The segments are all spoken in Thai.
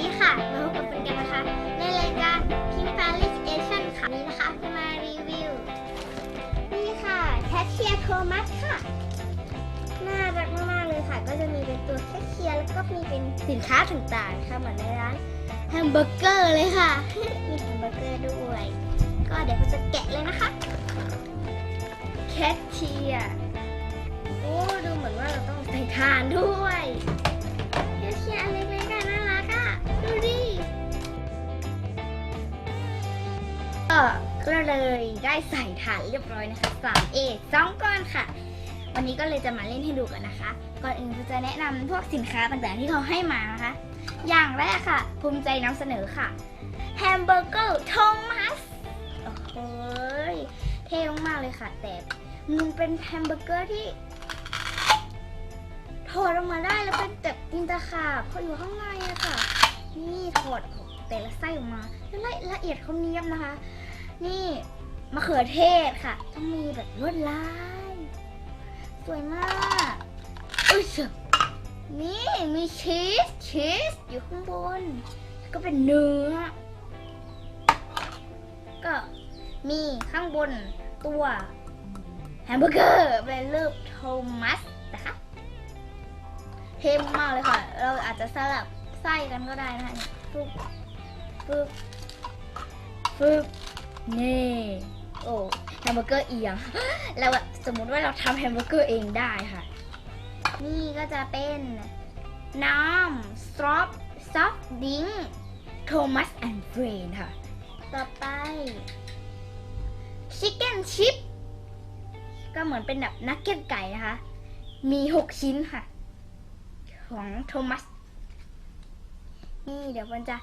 ดีค่ะ มาพบกับเป็นกันนะคะ ในรายการ Pink Palace Asian ค่ะวันนี้นะคะจะมารีวิว นี่ค่ะแคชเชียร์โทมัสค่ะ น่ารักมากๆเลยค่ะ ก็จะมีเป็นตัวแคชเชียร์แล้วก็มีเป็นสินค้าต่างๆค่ะเหมือนในร้านแฮมเบอร์เกอร์เลยค่ะ มีแฮมเบอร์เกอร์ด้วย ก็เดี๋ยวเราจะแกะเลยนะคะแคชเชียร์โอ้ ดูเหมือนว่าเราต้องใส่ทานด้วยแคชเชียร์อันเล็ก ก็เลยได้ใส่ฐานเรียบร้อยนะคะ 3A สองก้อนค่ะ วันนี้ก็เลยจะมาเล่นให้ดูกันนะคะ ก่อนอื่นจะแนะนำพวกสินค้าต่างๆที่เขาให้มานะคะ อย่างแรกค่ะ ภูมิใจนำเสนอค่ะแฮมเบอร์เกอร์โทมัสโอ้โหยเท่มากเลยค่ะ แต่มันเป็นแฮมเบอร์เกอร์ที่ถอดออกมาได้แล้วเป็นแบบกินตะขาบเขาอยู่ข้างในอะค่ะนี่ถอ ดออกแต่ละไส้ออกมาแล้วละละเอียดเขาเนียบนะคะ นี่มะเขือเทศค่ะ ต้องมีแบบลวดลาย สวยมากอุ้ยนี่มีชีสชีสอยู่ข้างบน ก็เป็นเนื้อ ก็มีข้างบนตัวแฮมเบอร์เกอร์เป็นรูปโทมัสนะคะเท่มากเลยค่ะ เราอาจจะสลับไส้กันก็ได้นะคะ ปึ๊บปึ๊บปึ๊บนี่โอ้แฮมเบอร์เกอร์เอียงแล้วสมมุติว่าเราทำแฮมเบอร์เกอร์เองได้ค่ะ นี่ก็จะเป็นน้ำสตรอปซอฟดิงโทมัสแอนด์เฟรนค่ะ ต่อไปชิคเก้นชิปก็เหมือนเป็นแบบนักเก็ตไก่นะคะ มี 6 ชิ้นค่ะ ของโทมัส นี่เดี๋ยวมันจะ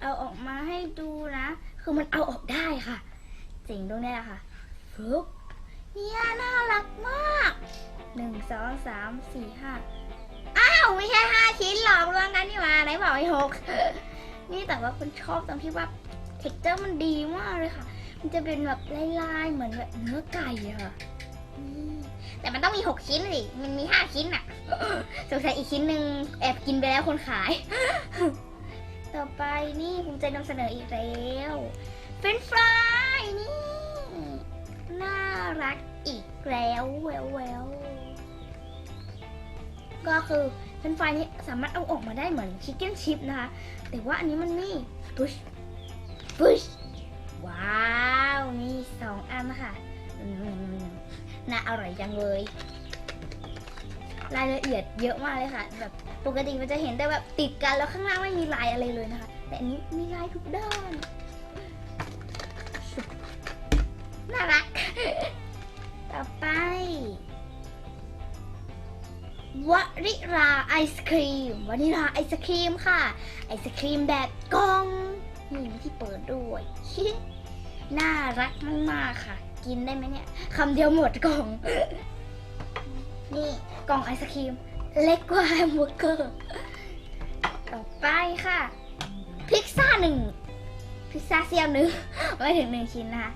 เอาออกมาให้ดูนะ คือมันเอาออกได้ค่ะ เจ๋งตรงนี้แหละค่ะฟึบเนี่ยน่ารักมากหนึ่งสองสามสี่ห้าอ้าว ไม่ใช่ห้าชิ้นหรอกรวมกันนี่หว่าไหนบอกไอ้หกนี่แต่ว่าคุณชอบตรงที่ว่าเท็กเจอร์มันดีมากเลยค่ะ มันจะเป็นแบบลายๆ เหมือนแบบเนื้อไก่อะค่ะนี่แต่มันต้องมี6ชิ้นสิ มันมี5ชิ้นอะสงสัยอีกชิ้นหนึ่งแอบกินไปแล้วคนขาย ต่อไปนี่ภูมิใจนำเสนออีกแล้วเฟนฟรายนี่ น่ารักอีกแล้วแววแววๆก็คือเฟนฟรายนี้สามารถเอาออกมาได้เหมือนชิคเก้นชิพนะคะ แต่ว่าอันนี้มันมีพุชพุชว้าวมีสองอันนะคะน่าอร่อยจังเลย รายละเอียดเยอะมากเลยค่ะ แบบปกติมันจะเห็นแต่แบบติดกันแล้วข้างล่างไม่มีลายอะไรเลยนะคะ แต่อันนี้มีลายทุกด้าน น่ารัก ต่อไปวริราไอศครีมวานิลาไอศครีมค่ะ ไอศครีมแบบกล่องนี่ที่เปิดด้วย น่ารักมากๆค่ะ กินได้ไหมเนี่ยคำเดียวหมดกล่อง นี่กล่องไอศครีม เล็กกว่าแฮมเบอร์เกอร์ ต่อไปค่ะ พิซซ่าหนึ่งพิซซ่าเซียวหนึ่งไม่ถึงหนึ่งชิ้นนะคะ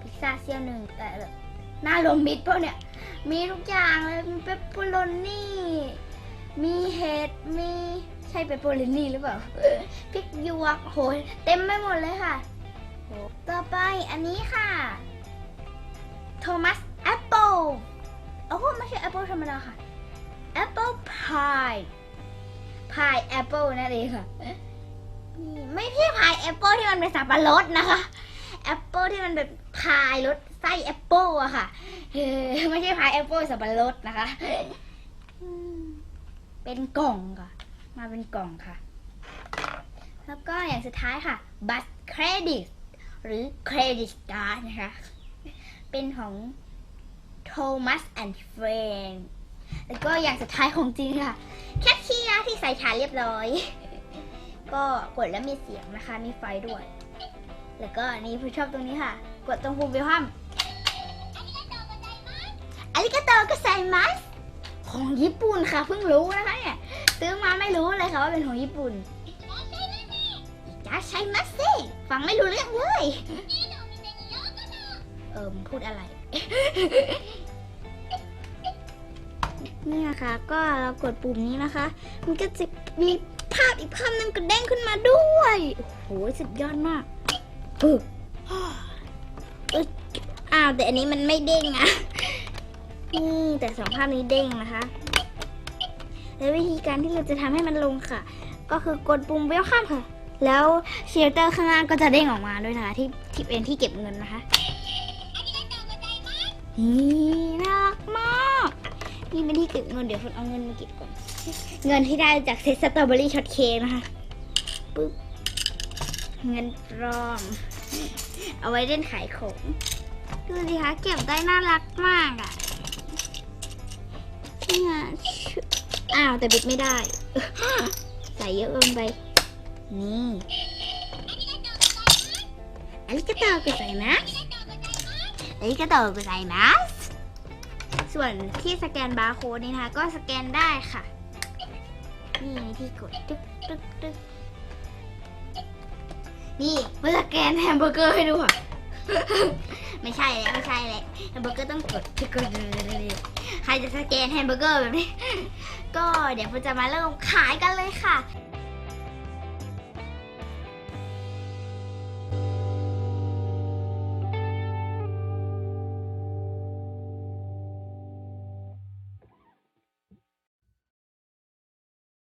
พิซซ่าเซียวหนึ่งแต่หน้ารวมมิตรพวกเนี่ย มีทุกอย่างเลย มีเปปเปอโรนี่ มีเห็ด มีใช่เปปเปอโรนี่หรือเปล่า พริกหยวกโหยเต็มไปหมดเลยค่ะ ต่อไปอันนี้ค่ะ รมดาค่ะแอปเปิลพายพายแอปเปิลนั่นเองค่ะ ไม่ใช่พายแอปเปิลที่มันเป็นสับปะรดนะคะแอปเปิลที่มันเป็นพายรสไส้แอปเปิลอะค่ะไม่ใช่พายแอปเปิลสับปะรดนะคะ เป็นกล่องค่ะ มาเป็นกล่องค่ะ แล้วก็อย่างสุดท้ายค่ะ บัตรเครดิตหรือเครดิตการ์ดนะคะ เป็นของ Thomas and Friend แล้วก็อย่างสุดท้ายของจริงค่ะ แคชเชียร์ที่ใส่ฐานเรียบร้อย ก็กดแล้วมีเสียงนะคะ มีไฟด้วย แล้วก็นนี้ผู้ชอบตรงนี้ค่ะ กดตรงปุ่มเวลคัมอาริกาโตก็ไซมัสของญี่ปุ่นค่ะ เพิ่งรู้นะคะเนี่ย ซื้อมาไม่รู้เลยค่ะว่าเป็นของญี่ปุ่นจะใช้มัสสิฟังไม่รู้เรื่องเลย เอิมพูดอะไร นี่นะคะ ก็เรากดปุ่มนี้นะคะ มันก็จะมีภาพอีกภาพนึงก็เด้งขึ้นมาด้วย โอ้โห สุดยอดมากปึ๊บอ้าว แต่อันนี้มันไม่เด้งอะนี่แต่สองภาพนี้เด้งนะคะ แล้ววิธีการที่เราจะทำให้มันลงค่ะ ก็คือกดปุ่มเวลข้ามค่ะ แล้วเชลเตอร์ข้างล่างก็จะเด้งออกมาด้วยนะคะที่ที่เป็นที่เก็บเงินนะคะ นี่น่ารักมาก นี่เป็นที่เก็บเงินเดี๋ยวฝนเอาเงินมาเก็บก่อน เงินที่ได้จากเซตสตรอเบอรี่ช็อตเค้กนะคะปึ๊บเงินปลอม เอาไว้เล่นขายของ ดูสิคะเก็บได้น่ารักมากอะ่ะเนี่ยอ้าวแต่บิดไม่ได้ ใส่เยอะเกินไป นี่อันนี้ก็ต่อกใส่นะ อันนี้ก็ต่อกุใส่นะส่วนที่สแกนบาร์โค้ดนี่นะคะ ก็สแกนได้ค่ะ นี่ที่กดตึ๊กตึ๊กตึ๊กนี่มาสแกนแฮมเบอร์เกอร์ให้ดูค่ะ ไม่ใช่แล้วไม่ใช่แล้วแฮมเบอร์เกอร์ต้องกดตึ๊กกดใครจะสแกนแฮมเบอร์เกอร์แบบนี้ ก็เดี๋ยวเราจะมาเริ่มขายกันเลยค่ะ